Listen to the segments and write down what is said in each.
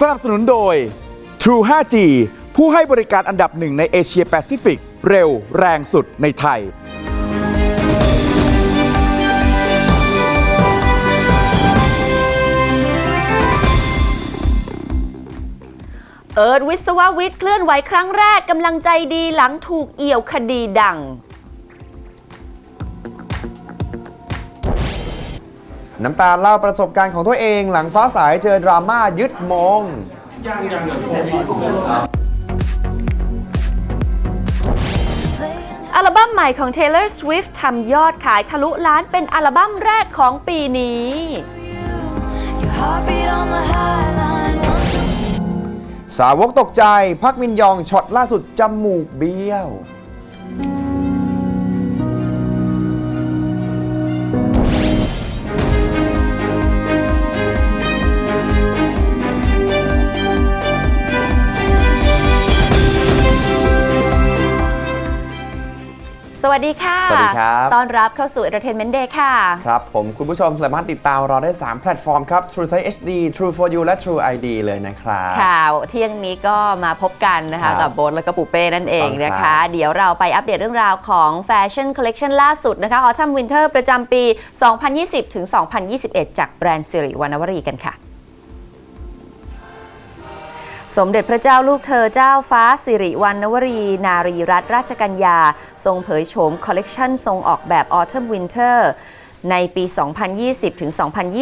สนับสนุนโดย True 5G ผู้ให้บริการอันดับหนึ่งในเอเชียแปซิฟิก เร็วแรงสุดในไทย เอิร์ธวิศววิทย์เคลื่อนไหวครั้งแรกกำลังใจดีหลังถูกเอี่ยวคดีดัง น้ำตาลเล่าประสบการณ์ของตัวเองหลังฟ้าสายเจอดราม่ายึดมงอัลบั้มใหม่ของ Taylor Swift ทำยอดขายทะลุล้านเป็นอัลบั้มแรกของปีนี้ Your heartbeat on the high line once a สาวกตกใจ พักมินยองช็อตล่าสุดจมูกเบี้ยว สวัสดีค่ะ สวัสดีครับ ต้อนรับเข้าสู่ Entertainment Day ค่ะ ครับผมคุณผู้ชมสามารถติดตามเราได้ 3 แพลตฟอร์มครับ True Sight HD True for You และ True ID เลยนะครับ ค่ะ เที่ยงนี้ก็มาพบกันนะครัคะบกับโบทและก็ปูเป้นั่นเองต้องครับนะคะเดี๋ยวเราไปอัปเดตเรื่องราวของแฟชั่นคอลเลกชันล่าสุดนะคะ Autumn Winter ประจำปี 2020 ถึง 2021 จากแบรนด์สิริวรรณวรีกันค่ะ สมเด็จพระเจ้าลูกเธอเจ้าฟ้าสิริวัณณวรี นารีรัตนราชกัญญา ทรงเผยโฉมคอลเลกชันทรงออกแบบ Autumn Winter ในปี 2020 ถึง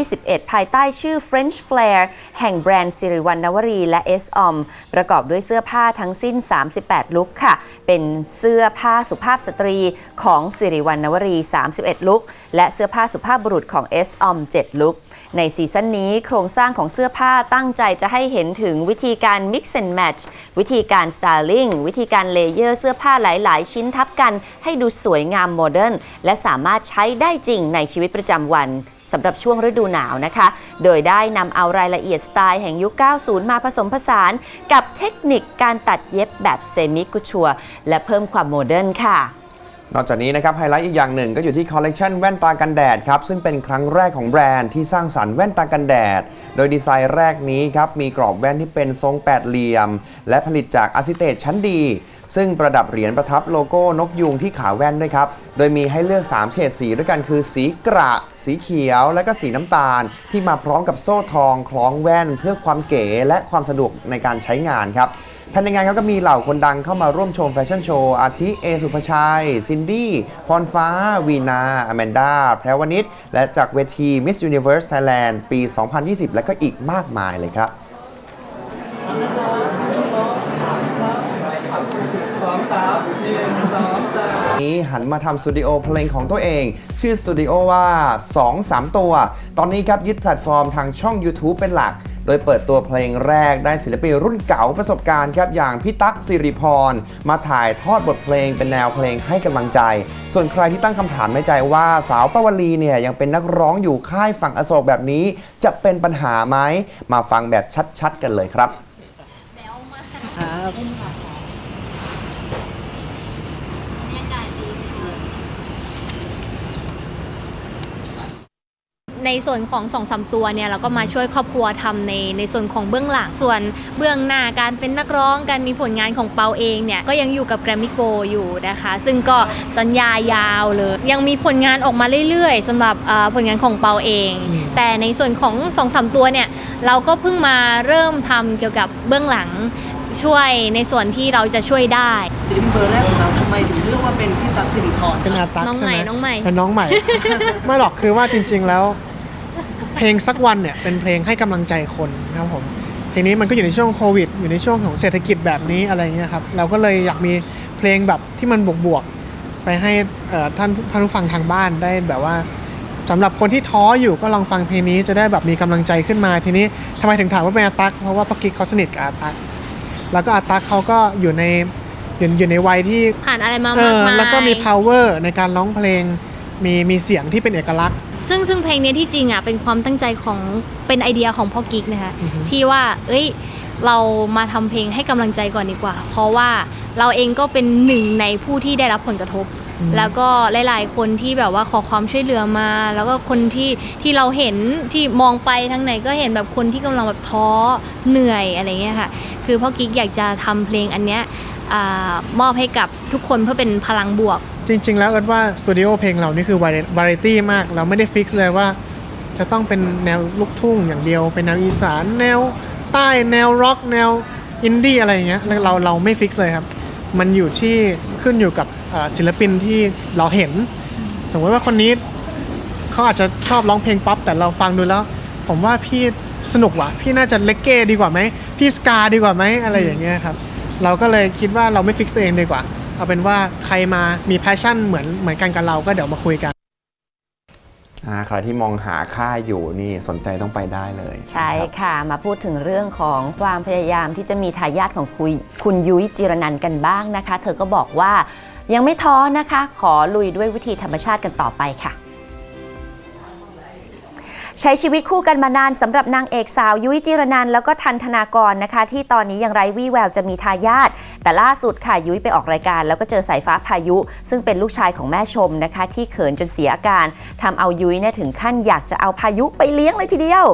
2021 ภายใต้ชื่อ French Flair แห่งแบรนด์สิริวัณณวรี และ S o m ประกอบด้วยเสื้อผ้าทั้งสิ้น 38 ลุคค่ะ เป็นเสื้อผ้าสุภาพสตรีของสิริวัณณวรี 31 ลุค และเสื้อผ้าสุภาพบุรุษของ S o m 7ลุค ในซีซั่นนี้โครงสร้างของเสื้อผ้าตั้งใจจะให้เห็นถึงวิธีการ mix and match วิธีการ styling วิธีการเลเยอร์เสื้อผ้าหลาย ๆ ชิ้นทับกัน ให้ดูสวยงามโมเดิร์นและสามารถใช้ได้จริงในชีวิตประจำวันสำหรับช่วงฤดูหนาวนะคะ โดยได้นำเอารายละเอียดสไตล์แห่งยุค 90 มาผสมผสานกับเทคนิคการตัดเย็บแบบเซมิกุชัวและเพิ่มความโมเดิร์นค่ะ นอกจากนี้นะครับไฮไลท์อีกอย่างหนึ่งก็อยู่ที่คอลเลกชันแว่นตากันแดดครับซึ่งเป็นครั้งแรกของแบรนด์ที่สร้างสรรค์แว่นตากันแดด โดยดีไซน์แรกนี้ครับมีกรอบแว่นที่เป็นทรงแปดเหลี่ยม และผลิตจากอะซิเตตชั้นดี ซึ่งประดับเหรียญประทับโลโก้นกยูงที่ขาแว่นด้วยครับโดยมีให้เลือก 3 เฉดสีด้วยกันคือสีกระ สีเขียว และก็สีน้ำตาล ที่มาพร้อมกับโซ่ทองคล้องแว่น เพื่อความเก๋และความสะดวกในการใช้งานครับ ภายในงานครับก็มีเหล่าคนดังเข้ามาร่วมชมแฟชั่นโชว์ อาทิเอสุภชัย ซินดี้ พรฟ้า วีนาอแมนดา แพรวนิชและจากเวที Miss Universe Thailand ปี 2020 และก็อีกมากมายเลยครับนี้หันมาทำสตูดิโอเพลงของตัวเอง ชื่อสตูดิโอว่า 2 3 ตัว ตอนนี้ครับยึดแพลตฟอร์มทางช่อง YouTube เป็นหลัก โดยเปิดตัวเพลงแรกได้ศิลปินรุ่นเก่าประสบการณ์ครับอย่างพี่ตั๊กสิริพร มาถ่ายทอดบทเพลงเป็นแนวเพลงให้กำลังใจ ส่วนใครที่ตั้งคำถามในใจว่าสาวปวลีเนี่ยยังเป็นนักร้องอยู่ค่ายฝั่งอโศกแบบนี้ จะเป็นปัญหาไหมมาฟังแบบชัดๆ กันเลยครับ ในส่วนของสองสามตัวเนี่ยเราก็มาช่วยครอบครัวทำในในส่วนของเบื้องหลังส่วนเบื้องหน้าการเป็นนักร้องการมีผลงานของเปาเองเนี่ยก็ยังอยู่กับแกรมมิโกอยู่นะคะ ซึ่งก็สัญญายาวเลย ยังมีผลงานออกมาเรื่อยๆสำหรับเอ่อผลงานของเปาเอง แต่ในส่วนของสองสามตัวเนี่ยเราก็เพิ่งมาเริ่มทำเกี่ยวกับเบื้องหลังช่วยในส่วนที่เราจะช่วยได้ศิลปินเบอร์แรกของเราทำไมถึงเลือกว่าเป็นพี่ตั๊กสิริพรเป็นอาตักน้องใช่ใหไหม่มน้องใหม่เป็นน้องใหม่ไม่หรอกคือว่าจริง ๆ แล้ว เพลงสักวันเนี่ยเป็นเพลงให้กำลังใจคนนะครับผมทีนี้มันก็อยู่ในช่วงโควิด อยู่ในช่วงของเศรษฐกิจแบบนี้อะไรเงี้ยครับเราก็เลยอยากมีเพลงแบบที่มันบวกๆไปให้เอ่อท่านท่านผู้ฟังทางบ้านได้แบบว่าสำหรับคนที่ท้ออยู่ก็ลองฟังเพลงนี้จะได้แบบมีกำลังใจขึ้นมา ทีนี้ทำไมถึงถามว่าเป็นอาตัก เพราะว่าพักกิ๊กเขาสนิทกับอาตัก แล้วก็อาตักเขาก็อยู่ในอยู่อยู่ในวัยที่ผ่านอะไรมาเอมากอมายแล้วก็มี power ในการร้องเพลงมีมีเสียงที่เป็นเอกลักษณ์ ซึ่งซึ่งเพลงเนี้ยที่จริงอะเป็นความตั้งใจของเป็นไอเดียของพ่อกิ๊กนะคะที่ว่า เอ้ยเรามาทำเพลงให้กำลังใจก่อนดีกว่า เพราะว่าเราเองก็เป็นหนึ่งในผู้ที่ได้รับผลกระทบ แล้วก็หลาย ๆ คนที่แบบว่าขอความช่วยเหลือมา แล้วก็คนที่ที่เราเห็นที่มองไปทางไหนก็เห็นแบบคนที่กำลังแบบท้อเหนื่อยอะไรเงี้ยค่ะ คือพ่อกิ๊กอยากจะทำเพลงอันเนี้ยอามอบให้กับทุกคนเพื่อเป็นพลังบวก จริง ๆ แล้วเอิร์ธว่าสตูดิโอเพลงเรานี่คือวาไรตี้มาก เราไม่ได้ฟิกซ์เลยว่า จะต้องเป็นแนวลูกทุ่งอย่างเดียว เป็นแนวอีสาน แนวใต้แนวร็อกแนวอินดี้อะไรอย่างเงี้ยเราเราไม่ฟิกซ์เลยครับ มันอยู่ที่ขึ้นอยู่กับศิลปินที่เราเห็น สมมติว่าคนนี้เขาอาจจะชอบร้องเพลงป๊อปแต่เราฟังดูแล้ว ผมว่าพี่สนุกว่ะพี่น่าจะเลกเก้ดีกว่าไหมพี่สกาดีกว่าไหมอะไรอย่างเงี้ยครับ เราก็เลยคิดว่าเราไม่ฟิกซ์ตัวเองดีกว่า เอาเป็นว่าใครมามีแพชชั่นเหมือนเหมือนกันกับเราก็เดี๋ยวมาคุยกันอ่าใครที่มองหาค่ายอยู่นี่สนใจต้องไปได้เลยใช่นะครับ ค่ะ มาพูดถึงเรื่องของความพยายามที่จะมีทายาทของคุยคุณยุ้ยจิรนันท์กันบ้างนะคะ เธอก็บอกว่ายังไม่ท้อนะคะ ขอลุยด้วยวิธีธรรมชาติกันต่อไปค่ะ ใช้ชีวิตคู่กันมานานสำหรับนางเอกสาวยุ้ยจิรนันท์แล้วก็ทันธนากรนะคะ ที่ตอนนี้ยังไร้วี่แววจะมีทายาท แต่ล่าสุดค่ะยุ้ยไปออกรายการ แล้วก็เจอสายฟ้าพายุ ซึ่งเป็นลูกชายของแม่ชมนะคะ ที่เขินจนเสียอาการทำเอายุ้ยเนี่ยถึงขั้นอยากจะเอาพายุไปเลี้ยงเลยทีเดียว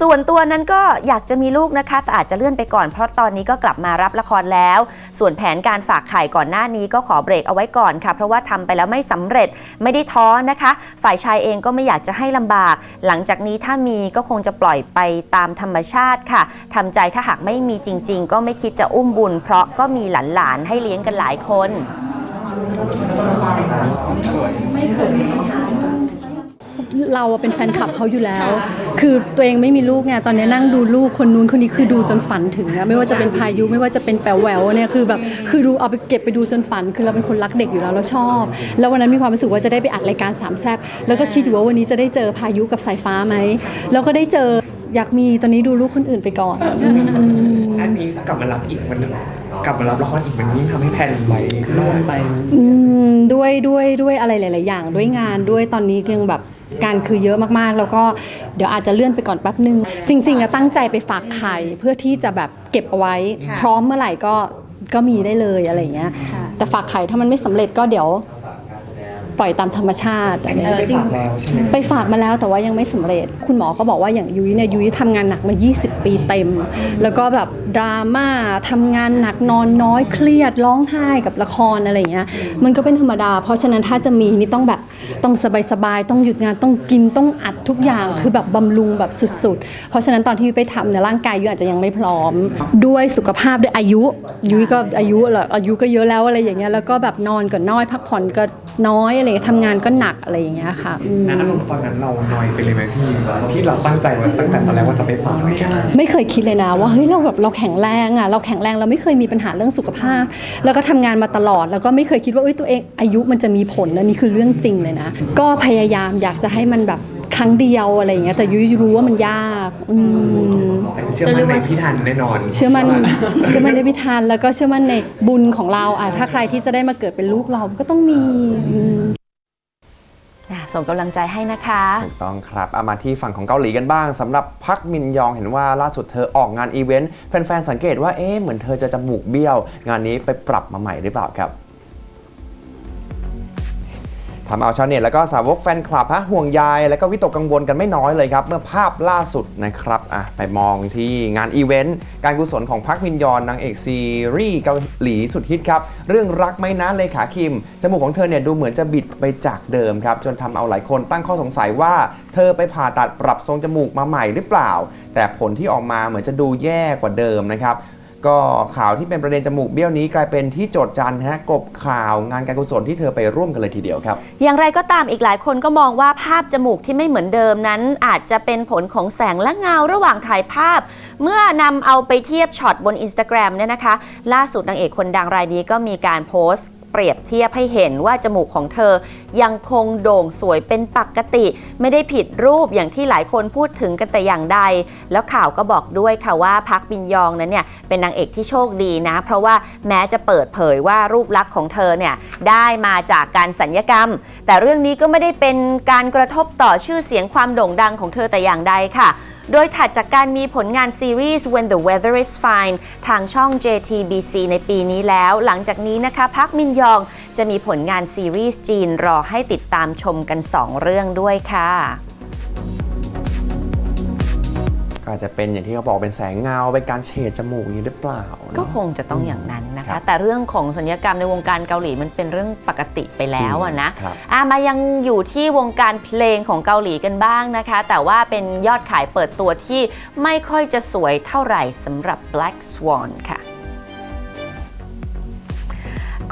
ส่วนตัวนั้นก็อยากจะมีลูกนะคะ แต่อาจจะเลื่อนไปก่อนเพราะตอนนี้ก็กลับมารับละครแล้ว ส่วนแผนการฝากไข่ก่อนหน้านี้ก็ขอเบรกเอาไว้ก่อนค่ะเพราะว่าทำไปแล้วไม่สำเร็จไม่ได้ท้อนะคะ ฝ่ายชายเองก็ไม่อยากจะให้ลำบาก หลังจากนี้ถ้ามีก็คงจะปล่อยไปตามธรรมชาติค่ะทำใจถ้าหากไม่มีจริง ๆ ก็ไม่คิดจะอุ้มบุญ เพราะก็มีหลานๆให้เลี้ยงกันหลายคนเราอะเป็นแฟนคลับเขาอยู่แล้ว คือตัวเองไม่มีลูกไง ตอนนี้นั่งดูลูกคนนู้นคนนี้คือดูจนฝันถึงอะไม่ว่าจะเป็นพายุ ไม่ว่าจะเป็นแปวแหววเนี่ย คือแบบ คือดูเอาไปเก็บไปดูจนฝัน คือเราเป็นคนรักเด็กอยู่แล้วเราชอบ แล้ววันนั้นมีความรู้สึกว่าจะได้ไปอัดรายการสามแซบแล้วก็คิดอยู่ว่าวันนี้จะได้เจอพายุกับสายฟ้าไหม แล้วก็ได้เจอ อยากมี ตอนนี้ดูลูกคนอื่นไปก่อนอืมอันนี้กลับมารับอีกมัน กลับมารับละครอีกมันยิ่งทำให้แผ่นไปโล่งไปอืมด้วยด้วยด้วยอะไรหลาย ๆ อย่างด้วยงานด้วยตอนนี้ยังแบบการคือเยอะมากๆ แล้วก็เดี๋ยวอาจจะเลื่อนไปก่อนแป๊บนึง จริง ๆอะตั้งใจไปฝากไข่เพื่อที่จะแบบเก็บเอาไว้ พร้อมเมื่อไหร่ก็ก็มีได้เลยอะไรอย่างเงี้ย แต่ฝากไข่ถ้ามันไม่สำเร็จก็เดี๋ยวป ล่อยตามธรรมชาติอันนี้ได้ฝากแล้วใช่ไหมไปฝากมาแล้วแต่ว่ายังไม่สำเร็จ คุณหมอก็บอกว่าอย่างยุ้ยเนี่ยยุ้ยทำงานหนักมา 20 ปีเต็ม แล้วก็แบบดราม่าทำงานหนักนอนน้อยเครียดร้องไห้กับละครอะไรอย่างเงี้ยมันก็เป็นธรรมดา เพราะฉะนั้นถ้าจะมีนี่ต้องแบบต้องสบายๆต้องหยุดงานต้องกินต้องอัดทุกอย่างคือแบบบำรุงแบบสุดๆ เพราะฉะนั้นตอนที่ยุ้ยไปทำเนี่ยร่างกายยุ้ยอาจจะยังไม่พร้อม ด้วยสุขภาพด้วยอายุยุ้ยก็อายุแหละอายุก็เยอะแล้วอะไรอย่างเงี้ยแล้วก็แบบนอนก็น้อยพักผ่อนก็น้อยอะไรอย่างเงี้ยทำงานก็หนักอะไรอย่างเงี้ยค่ะอืมนะอารมณ์ตอนนั้นเราหน่อยไปเลยไหมพี่ที่เราตั้งใจไว้ตั้งแต่ตอนแรกว่าจะไปฝากอะไรเงี้ย ไม่เคยคิดเลยนะว่าเฮ้ยเราแบบเราแข็งแรงอะเราแข็งแรงเราไม่เคยมีปัญหาเรื่องสุขภาพ แล้วก็ทำงานมาตลอด แล้วก็ไม่เคยคิดว่าเอ้ยตัวเองอายุมันจะมีผลนะนี่คือเรื่องจริงเลยนะ ก็พยายามอยากจะให้มันแบบครั้งเดียวอะไรอย่างเงี้ยแต่ยุ้ยรู้ว่ามันยากอืมแต่เชื่อมั่นในพี่ทันแน่นอน เชื่อมั่นเชื่อมั่นในพิธานแล้วก็เชื่อมั่นในบุญของเราอะถ้าใครที่จะได้มาเกิดเป็นลูกเราก็ต้องมีอืมอะ ส่งกำลังใจให้นะคะ ถูกต้องครับเอามาที่ฝั่งของเกาหลีกันบ้างสำหรับพักมินยองเห็นว่าล่าสุดเธอออกงานอีเวนต์แฟนๆสังเกตว่าเอ๊ะเหมือนเธอจะจมูกเบี้ยว งานนี้ไปปรับมาใหม่หรือเปล่าครับ ทำเอาชาวเน็ตแล้วก็สาวกแฟนคลับฮะห่วงใยแล้วก็วิตกกังวลกันไม่น้อยเลยครับเมื่อภาพล่าสุดนะครับอะไปมองที่งานอีเวนต์การกุศลของพักมินยอนนางเอกซีรีส์เกาหลีสุดฮิตครับเรื่องรักไหมนะเลขาคิมจมูกของเธอเนี่ยดูเหมือนจะบิดไปจากเดิมครับจนทำเอาหลายคนตั้งข้อสงสัยว่า เธอไปผ่าตัดปรับทรงจมูกมาใหม่หรือเปล่า แต่ผลที่ออกมาเหมือนจะดูแย่กว่าเดิมนะครับ ก็ข่าวที่เป็นประเด็นจมูกเบี้ยวนี้กลายเป็นที่โจทย์จันฮะกบข่าวงานการกุศลที่เธอไปร่วมกันเลยทีเดียวครับ อย่างไรก็ตามอีกหลายคนก็มองว่าภาพจมูกที่ไม่เหมือนเดิมนั้น อาจจะเป็นผลของแสงและเงาระหว่างถ่ายภาพ เมื่อนำเอาไปเทียบช็อตบน Instagram เนี่ยนะคะ ล่าสุดนางเอกคนดังรายนี้ก็มีการโพสต์ เปรียบเทียบให้เห็นว่าจมูกของเธอ ยังคงโด่งสวยเป็นปกติ ไม่ได้ผิดรูปอย่างที่หลายคนพูดถึงกันแต่อย่างใด แล้วข่าวก็บอกด้วยค่ะว่าพักบินยองนั้นเนี่ยเป็นนางเอกที่โชคดีนะ เพราะว่าแม้จะเปิดเผยว่ารูปลักษณ์ของเธอเนี่ยได้มาจากการสัญญกรรม แต่เรื่องนี้ก็ไม่ได้เป็นการกระทบต่อชื่อเสียงความโด่งดังของเธอแต่อย่างใดค่ะ โดยถัดจากการมีผลงานซีรีส์ When the Weather is Fine ทางช่อง JTBC ในปีนี้แล้ว หลังจากนี้นะคะพักมินยองจะมีผลงานซีรีส์จีนรอให้ติดตามชมกัน 2 เรื่องด้วยค่ะ อาจจะเป็นอย่างที่เขาบอกเป็นแสงเงาเป็นการเฉดจมูกอย่างนี้หรือเปล่าเนอะก็คงจะต้องอย่างนั้นนะครัคะ บ แต่เรื่องของสัญญกรรมในวงการเกาหลีมันเป็นเรื่องปกติไปแล้วอะนะ ครับ อะมายังอยู่ที่วงการเพลงของเกาหลีกันบ้างนะคะ แต่ว่าเป็นยอดขายเปิดตัวที่ไม่ค่อยจะสวยเท่าไหร่สำหรับ Black Swan ค่ะ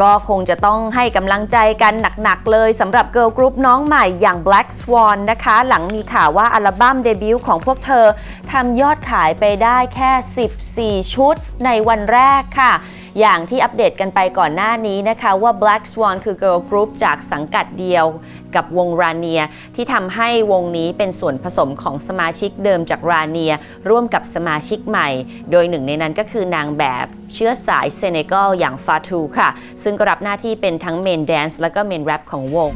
ก็คงจะต้องให้กำลังใจกันหนักๆเลยสำหรับเกิร์ลกรุ๊ปน้องใหม่อย่าง Black Swan นะคะ หลังมีข่าวว่าอัลบั้มเดบิวต์ของพวกเธอทำยอดขายไปได้แค่ 14 ชุดในวันแรกค่ะ อย่างที่อัปเดตกันไปก่อนหน้านี้นะคะว่า Black Swan คือ Girl Group จากสังกัดเดียวกับวงราเนียที่ทำให้วงนี้เป็นส่วนผสมของสมาชิกเดิมจากราเนียร่วมกับสมาชิกใหม่ โดยหนึ่งในนั้นก็คือนางแบบเชื้อสายเซเนกัลอย่างฟาทูค่ะ ซึ่งก็รับหน้าที่เป็นทั้งเมนแดนซ์และก็เมนแรปของวง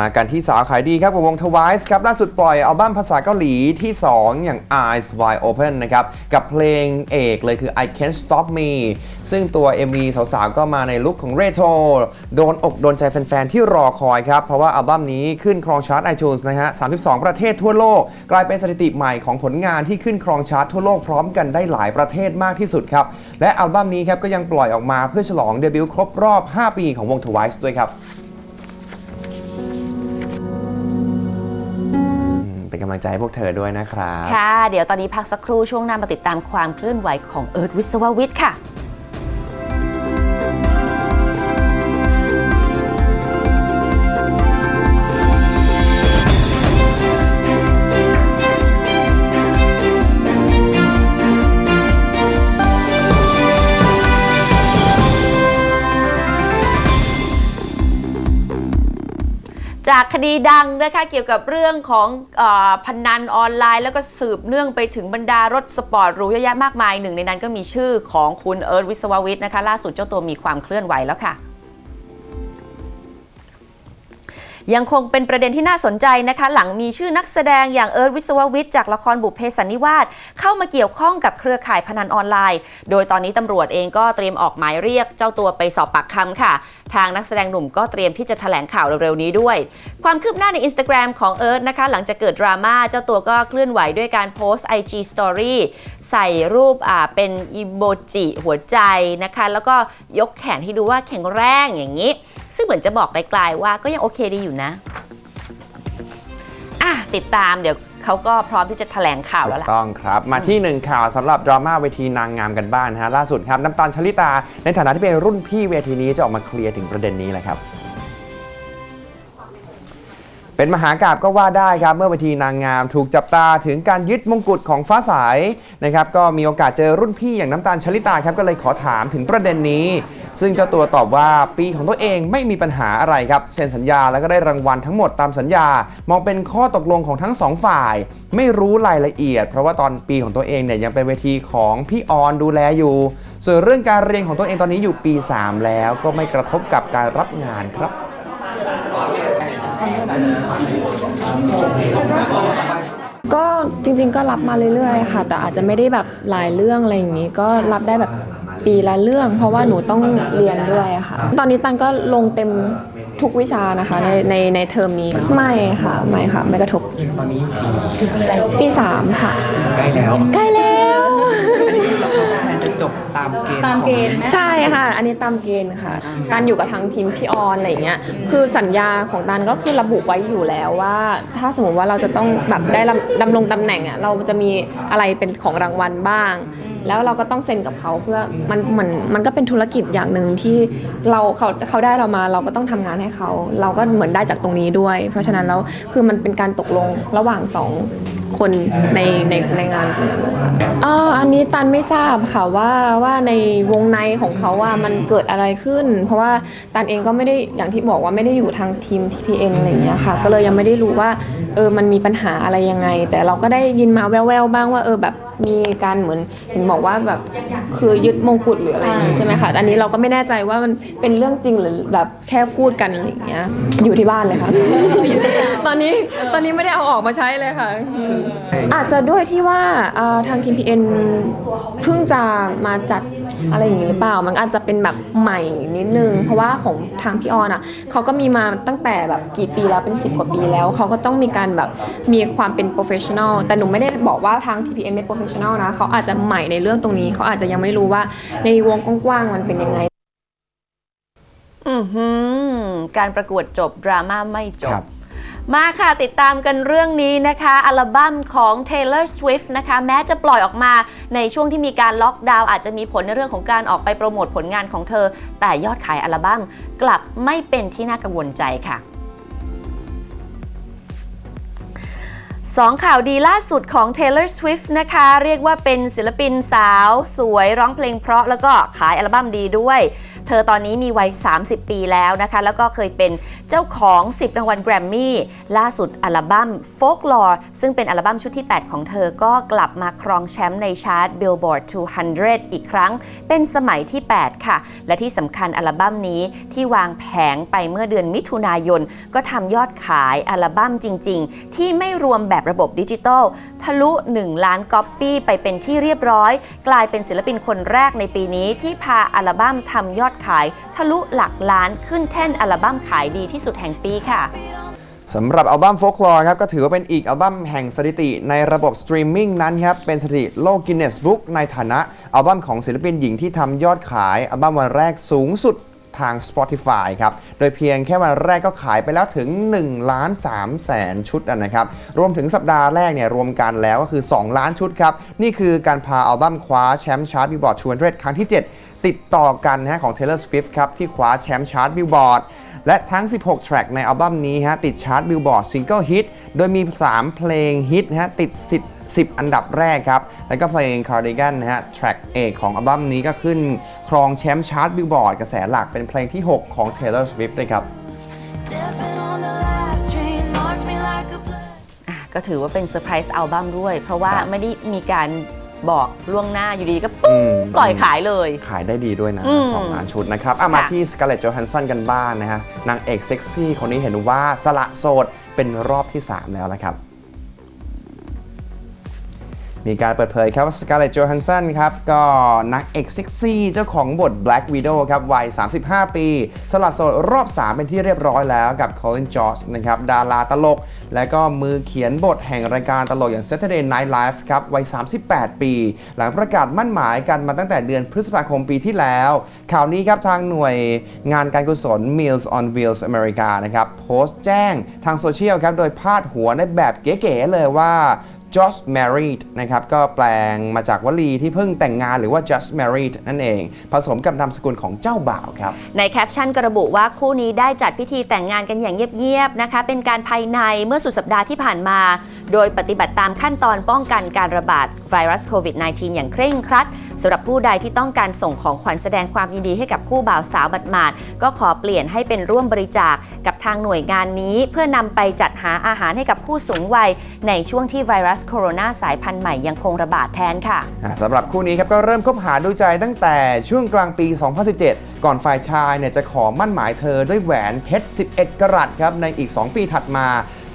มากันที่สาวขายดีครับกับวง Twice ครับล่าสุดปล่อยอัลบั้มภาษาเกาหลีที่ 2 อย่าง Eyes Wide Open นะครับ กับเพลงเอกเลยคือ I Can't Stop Me ซึ่งตัว MV สาวๆ ก็มาในลุคของเรโทรโดนอกโดนใจแฟนๆ ที่รอคอยครับ เพราะว่าอัลบั้มนี้ขึ้นครองชาร์ต iTunes นะฮะ 32 ประเทศทั่วโลก กลายเป็นสถิติใหม่ของผลงานที่ขึ้นครองชาร์ตทั่วโลกพร้อมกันได้หลายประเทศมากที่สุดครับและอัลบั้มนี้ครับก็ยังปล่อยออกมาเพื่อฉลองเดบิวต์ครบรอบ 5 ปีของวง Twice ด้วยครับ กำลังใจให้พวกเธอด้วยนะครับ ค่ะ เดี๋ยวตอนนี้พักสักครู่ช่วงหน้ามาติดตามความเคลื่อนไหวของเอิร์ธวิศววิทย์ค่ะ จากคดีดังนะคะเกี่ยวกับเรื่องของอพนันออนไลน์ แล้วก็สืบเนื่องไปถึงบรรดารถสปอร์ตหรูเยอะแยะมากมายหนึ่งในนั้นก็มีชื่อของคุณเอิร์ธวิศววิทย์นะคะล่าสุดเจ้าตัวมีความเคลื่อนไหวแล้วค่ะ ยังคงเป็นประเด็นที่น่าสนใจนะคะ หลังมีชื่อนักแสดงอย่างเอิร์ธวิศววิทย์จากละครบุพเพสันนิวาสเข้ามาเกี่ยวข้องกับเครือข่ายพนันออนไลน์ โดยตอนนี้ตำรวจเองก็เตรียมออกหมายเรียกเจ้าตัวไปสอบปากคำค่ะ ทางนักแสดงหนุ่มก็เตรียมที่จะแถลงข่าวเร็วๆนี้ด้วย ความคืบหน้าใน Instagram ของเอิร์ธนะคะ หลังจากเกิดดราม่าเจ้าตัวก็เคลื่อนไหวด้วยการโพสต์ IG Story ใส่รูปอ่าเป็นอีโมจิหัวใจนะคะ แล้วก็ยกแขนให้ดูว่าแข็งแรงอย่างนี้ ซึ่งเหมือนจะบอกไกลๆว่าก็ยังโอเคดีอยู่นะอะติดตามเดี๋ยวเขาก็พร้อมที่จะแถลงข่าวแล้วล่ะต้องครับ มาที่หนึ่งข่าวสำหรับดราม่าเวทีนางงามกันบ้างนะฮะล่าสุดครับน้ำตาลชลิตา ในฐานะที่เป็นรุ่นพี่เวทีนี้จะออกมาเคลียร์ถึงประเด็นนี้เลยครับ เป็นมหากราบก็ว่าได้ครับเมื่อเวทีนางงาม ถูกจับตาถึงการยึดมงกุฎของฟ้าใสนะครับก็มีโอกาสเจอรุ่นพี่อย่างน้ำตาลชลิตาครับก็เลยขอถามถึงประเด็นนี้ ซึ่งเจ้าตัวตอบว่าปีของตัวเองไม่มีปัญหาอะไรครับเซ็นสัญญาแล้วก็ได้รางวัลทั้งหมดตามสัญญา มองเป็นข้อตกลงของทั้งสองฝ่าย ไม่รู้รายละเอียด เพราะว่าตอนปีของตัวเองเนี่ยยังเป็นเวทีของพี่ออนดูแลอยู่ ส่วนเรื่องการเรียนของตัวเองตอนนี้อยู่ปี 3 แล้วก็ไม่กระทบกับการรับงานครับ ก็จริงๆก็รับมาเรื่อยๆค่ะ แต่อาจจะไม่ได้แบบหลายเรื่องอะไรอย่างนี้ ก็รับได้แบบปีละเรื่อง เพราะว่าหนูต้องเรียนด้วยอะค่ะ ตอนนี้ตันก็ลงเต็มทุกวิชานะคะในในในเทอมนี้ไม่ค่ะไม่ค่ะ ไม่กระทบตอนนี้ปีสามค่ะ ใกล้แล้ว ใกล้แล้วแผน จะจบตามเกณฑ์ตามเกณฑ์ใช่ค่ะ อันนี้ตามเกณฑ์ค่ะตันอยู่กับทางทีมพี่ออนอะไรอย่างเงี้ย คือสัญญาของตันก็คือระบุไว้อยู่แล้วว่า ถ้าสมมติว่าเราจะต้องแบบได้ดำดำรงตำแหน่งอะเราจะมีอะไรเป็นของรางวัลบ้าง แล้วเราก็ต้องเซ็นกับเขาเพื่อมันมันมันก็เป็นธุรกิจอย่างหนึ่งที่เราเขาเขาได้เรามาเราก็ต้องทำงานให้เขา เราก็เหมือนได้จากตรงนี้ด้วย เพราะฉะนั้นแล้วคือมันเป็นการตกลงระหว่างสอง คนในในในงานตรงนั้นค่ะอ่าอันนี้ตันไม่ทราบค่ะว่าว่าในวงในของเขาว่ามันเกิดอะไรขึ้น เพราะว่าตันเองก็ไม่ได้อย่างที่บอกว่าไม่ได้อยู่ทางทีม TPN อะไรอย่างเงี้ยค่ะ ก็เลยยังไม่ได้รู้ว่าเออมันมีปัญหาอะไรยังไง แต่เราก็ได้ยินมาแว่วๆบ้างว่าเออแบบมีการเหมือนเห็นบอกว่าแบบคือยึดมงกุฎหรืออะไรอย่างงี้ใช่ไหมคะอันนี้เราก็ไม่แน่ใจว่ามันเป็นเรื่องจริงหรือแบบแค่พูดกันอะไรอย่างเงี้ยอยู่ที่บ้านเลยค่ะ อนนี้ตอนนี้ไม่ได้เอาออกมาใช้เลยค่ะ อาจจะด้วยที่ว่าอ่าทางทีมพีเอ็นเพิ่งจะมาจัดอะไรอย่างนี้หรือเปล่า มันอาจจะเป็นแบบใหม่นิดนึง เพราะว่าของทางพี่ออนอะเขาก็มีมาตั้งแต่แบบกี่ปีแล้วเป็น 10 กว่าปีแล้ว เขาก็ต้องมีการแบบมีความเป็นโปรเฟชชั่นอลแต่หนูไม่ได้บอกว่าทาง TPN ไม่โปรเฟชชั่นอลนะเขาอาจจะใหม่ในเรื่องตรงนี้ เขาอาจจะยังไม่รู้ว่าในวงกว้างๆมันเป็นยังไง อือหือการประกวดจบ ดราม่าไม่จครับ บ มาค่ะติดตามกันเรื่องนี้นะคะ อัลบั้มของ Taylor Swift นะคะ แม้จะปล่อยออกมาในช่วงที่มีการล็อกดาวน์อาจจะมีผลในเรื่องของการออกไปโปรโมทผลงานของเธอ แต่ยอดขายอัลบั้มกลับไม่เป็นที่น่ากังวลใจค่ะสองข่าวดีล่าสุดของ Taylor Swift นะคะ เรียกว่าเป็นศิลปินสาว สวยร้องเพลงเพราะแล้วก็ขายอัลบั้มดีด้วย เธอตอนนี้มีวัย 30 ปีแล้วนะคะ แล้วก็เคยเป็น เจ้าของ 10 รางวัลแกรมมี่ล่าสุดอัลบั้ม Folklore ซึ่งเป็นอัลบั้มชุดที่ 8 ของเธอก็กลับมาครองแชมป์ในชาร์ต Billboard 200 อีกครั้ง เป็นสมัยที่ 8 ค่ะ และที่สำคัญอัลบั้มนี้ที่วางแผงไปเมื่อเดือนมิถุนายน ก็ทำยอดขายอัลบั้มจริง ๆ ที่ไม่รวมแบบระบบดิจิตอลทะลุ 1 ล้านก๊อปปี้ไปเป็นที่เรียบร้อย กลายเป็นศิลปินคนแรกในปีนี้ที่พาอัลบั้มทำยอดขาย ทะลุหลักล้านขึ้นแท่นอัลบั้มขายดีที่สุดแห่งปีค่ะสำหรับอัลบั้ม Folklore ครับก็ถือว่าเป็นอีกอัลบั้มแห่งสถิติในระบบสตรีมมิ่งนั้นครับเป็นสถิติโลกกินเนสบุ๊กในฐานะอัลบั้มของศิลปินหญิงที่ทำยอดขายอัลบั้มวันแรกสูงสุดทาง Spotify ครับ โดยเพียงแค่วันแรกก็ขายไปแล้วถึง1ล้าน3แสนชุดนะครับ รวมถึงสัปดาห์แรกเนี่ยรวมกันแล้วก็คือ 2 ล้านชุดครับ นี่คือการพาอัลบั้มคว้าแชมป์ชาร์ตบิลบอร์ด200ครั้งที่ 7 ติดต่อกันนะฮะของ Taylor Swift ครับ ที่คว้าแชมป์ชาร์ตบิลบอร์ด และทั้ง 16 แทร็กในอัลบั้มนี้ฮะติดชาร์ตบิลบอร์ดซิงเกิลฮิตโดยมี 3 เพลงฮิตนะฮะติด 10 10 อันดับแรกครับ แล้วก็เพลง Cardigan นะฮะ แทร็กเอกของอัลบั้มนี้ก็ขึ้น ครองแชมป์ชาร์ตบิลบอร์ดกระแสหลักเป็นเพลงที่ 6 ของ Taylor Swift เลยครับ Stepping on the last train, march me like a blood. อะก็ถือว่าเป็นเซอร์ไพรส์อัลบั้มด้วย เพราะว่าครับไม่ได้มีการ บอกล่วงหน้าอยู่ดีก็อืปุ๊บมปล่อยขายเลย ขายได้ดีด้วยนะอืมสองล้านชุดนะครับอะมาค่ะ ที่ Scarlett Johansson กันบ้างนะฮะนางเอกเซ็กซี่คนนี้เห็นว่าสละโสดเป็นรอบที่ 3 แล้วละครับ มีการเปิดเผยครับว่า Scarlett Johansson ครับ ก็นักเอกเซ็กซี่เจ้าของบท Black Widow ครับ วัย 35 ปี สละโสดรอบ 3 เป็นที่เรียบร้อยแล้วกับ Colin Jost นะครับ ดาราตลก และก็มือเขียนบทแห่งรายการตลกอย่าง Saturday Night Live ครับ วัย 38 ปี หลังประกาศมั่นหมายกันมาตั้งแต่เดือนพฤษภาคมปีที่แล้ว ข่าวนี้ครับทางหน่วยงานการกุศล Meals on Wheels America นะครับโพสต์แจ้งทางโซเชียลครับโดยพาดหัวในแบบเก๋ๆเลยว่า just married นะครับก็แปลงมาจากวลีที่เพิ่งแต่งงานหรือว่า just married นั่นเอง ผสมกับนามสกุลของเจ้าบ่าวครับ ในแคปชั่นกระบุว่าคู่นี้ได้จัดพิธีแต่งงานกันอย่างเงียบๆนะคะ เป็นการภายในเมื่อสุดสัปดาห์ที่ผ่านมา โดยปฏิบัติตามขั้นตอนป้องกันการระบาดไวรัสโควิด -19 อย่างเคร่งครัดสำหรับผู้ใดที่ต้องการส่งของขวัญแสดงความยินดีให้กับคู่บ่าวสาวบัดหมาดๆก็ขอเปลี่ยนให้เป็นร่วมบริจาคกับทางหน่วยงานนี้ เพื่อนำไปจัดหาอาหารให้กับผู้สูงวัย ในช่วงที่ไวรัสโคโรนาสายพันธุ์ใหม่ยังคงระบาดแทนค่ะสำหรับคู่นี้ครับก็เริ่มคบหาดูใจตั้งแต่ช่วงกลางปี 2017 ก่อนฝ่ายชายเนี่ยจะขอมั่นหมายเธอด้วยแหวนเพชร 11 กรัตครับในอีก 2 ปีถัดมา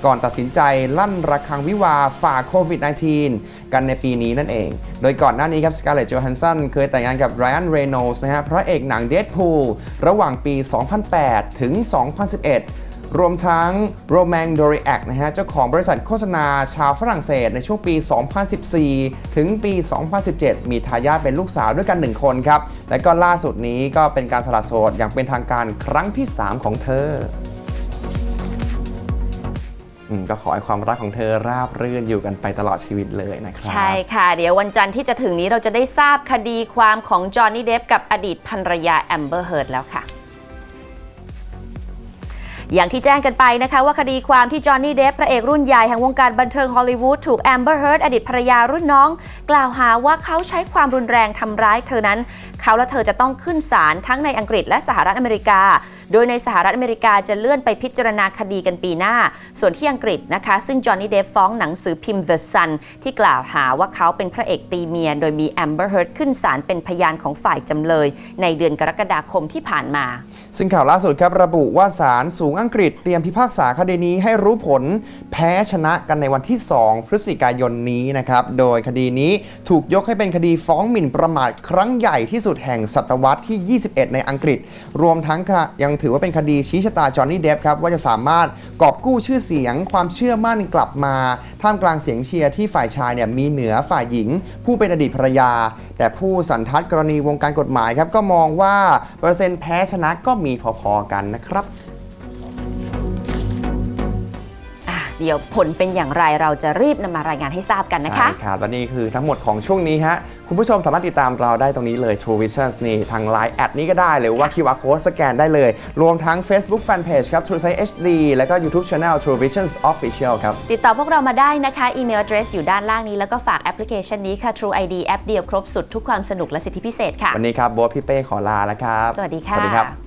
ก่อนตัดสินใจลั่นระฆังวิวาฝ่าโควิด -19 กันในปีนี้นั่นเอง โดยก่อนหน้านี้ครับสกาเลตโจฮันสันเคยแต่งงานกับไรอันเรโนสนะฮะพระเอกหนังเด p พูลระหว่างปี 2008 ถึง 2011รวมทั้งโรแมงโดริแอคนะฮะ เจ้าของบริษัทโฆษณาชาวฝรั่งเศสในช่วงปี 2014 ถึงปี 2017 มีทายาทเป็นลูกสาวด้วยกัน 1 คนครับ และก็ล่าสุดนี้ก็เป็นการสละโสดอย่างเป็นทางการครั้งที่ 3 ของเธอ ก็ขอให้ความรักของเธอราบรื่นอยู่กันไปตลอดชีวิตเลยนะครับ ใช่ค่ะ เดี๋ยววันจันทร์ที่จะถึงนี้เราจะได้ทราบคดีความของจอห์นนี่เดฟกับอดีตภรรยาแอมเบอร์เฮิร์ดแล้วค่ะอย่างที่แจ้งกันไปนะคะว่าคดีความที่จอห์นนี่เดฟพระเอกรุ่นใหญ่แห่งวงการบันเทิงฮอลลีวูดถูกแอมเบอร์เฮิร์ดอดีตภรรยารุ่นน้อง กล่าวหาว่าเขาใช้ความรุนแรงทำร้ายเธอนั้น เขาและเธอจะต้องขึ้นศาลทั้งในอังกฤษและสหรัฐอเมริกา โดยในสหรัฐอเมริกาจะเลื่อนไปพิจารณาคดีกันปีหน้า ส่วนที่อังกฤษนะคะ ซึ่งจอห์นนี่เดฟฟ้องหนังสือพิมพ์ The Sun ที่กล่าวหาว่าเขาเป็นพระเอกตีเมีย โดยมีแอมเบอร์เฮิร์ d ขึ้นศาลเป็นพยานของฝ่ายจำเลย ในเดือนกรกฎาคมที่ผ่านมา ซึ่งข่าวล่าสุดครับระบุว่าศาลสูงอังกฤษเตรียมพิพากษาคดีนี้ให้รู้ผลแพ้ชนะกันในวันที่ 2 พฤศจิกายนนี้นะครับ โดยคดีนี้ถูกยกให้เป็นคดีฟ้องหมิ่นประมาทครั้งใหญ่ที่สุดแห่งศตวรรษที่ 21 ในอังกฤษ รวมทั้งยังถือว่าเป็นคดีชี้ชะตาจอห์นนี่เดฟครับว่าจะสามารถกอบกู้ชื่อเสียง ความเชื่อมั่นกลับมา ท่ามกลางเสียงเชียร์ที่ฝ่ายชายเนี่ยมีเหนือฝ่ายหญิง ผู้เป็นอดีตภรรยา แต่ผู้สันทัดกรณีวงการกฎหมายครับก็มองว่าเปอร์เซ็นต์แพ้ชนะก็มีพอๆกันนะครับ เดี๋ยวผลเป็นอย่างไรเราจะรีบนำมารายงานให้ทราบกันนะคะ ใช่ครับและนี่คือทั้งหมดของช่วงนี้ฮะ คุณผู้ชมสามารถติดตามเราได้ตรงนี้เลย True Visions นี่ทาง Line แอดนี้ก็ได้หรือว่า QR Code สแกนได้เลย รวมทั้ง Facebook Fanpage ครับ True Sight HD แล้วก็ YouTube Channel True Visions Official ครับ ติดต่อพวกเรามาได้นะคะ อีเมล address อยู่ด้านล่างนี้แล้วก็ฝากแอปพลิเคชันนี้ค่ะ True ID แอปเดียวครบสุดทุกความสนุกและสิทธิพิเศษค่ะ วันนี้ครับโบ๊ทพี่เป้ขอลาแล้วครับ สวัสดีค่ะ สวัสดีครับ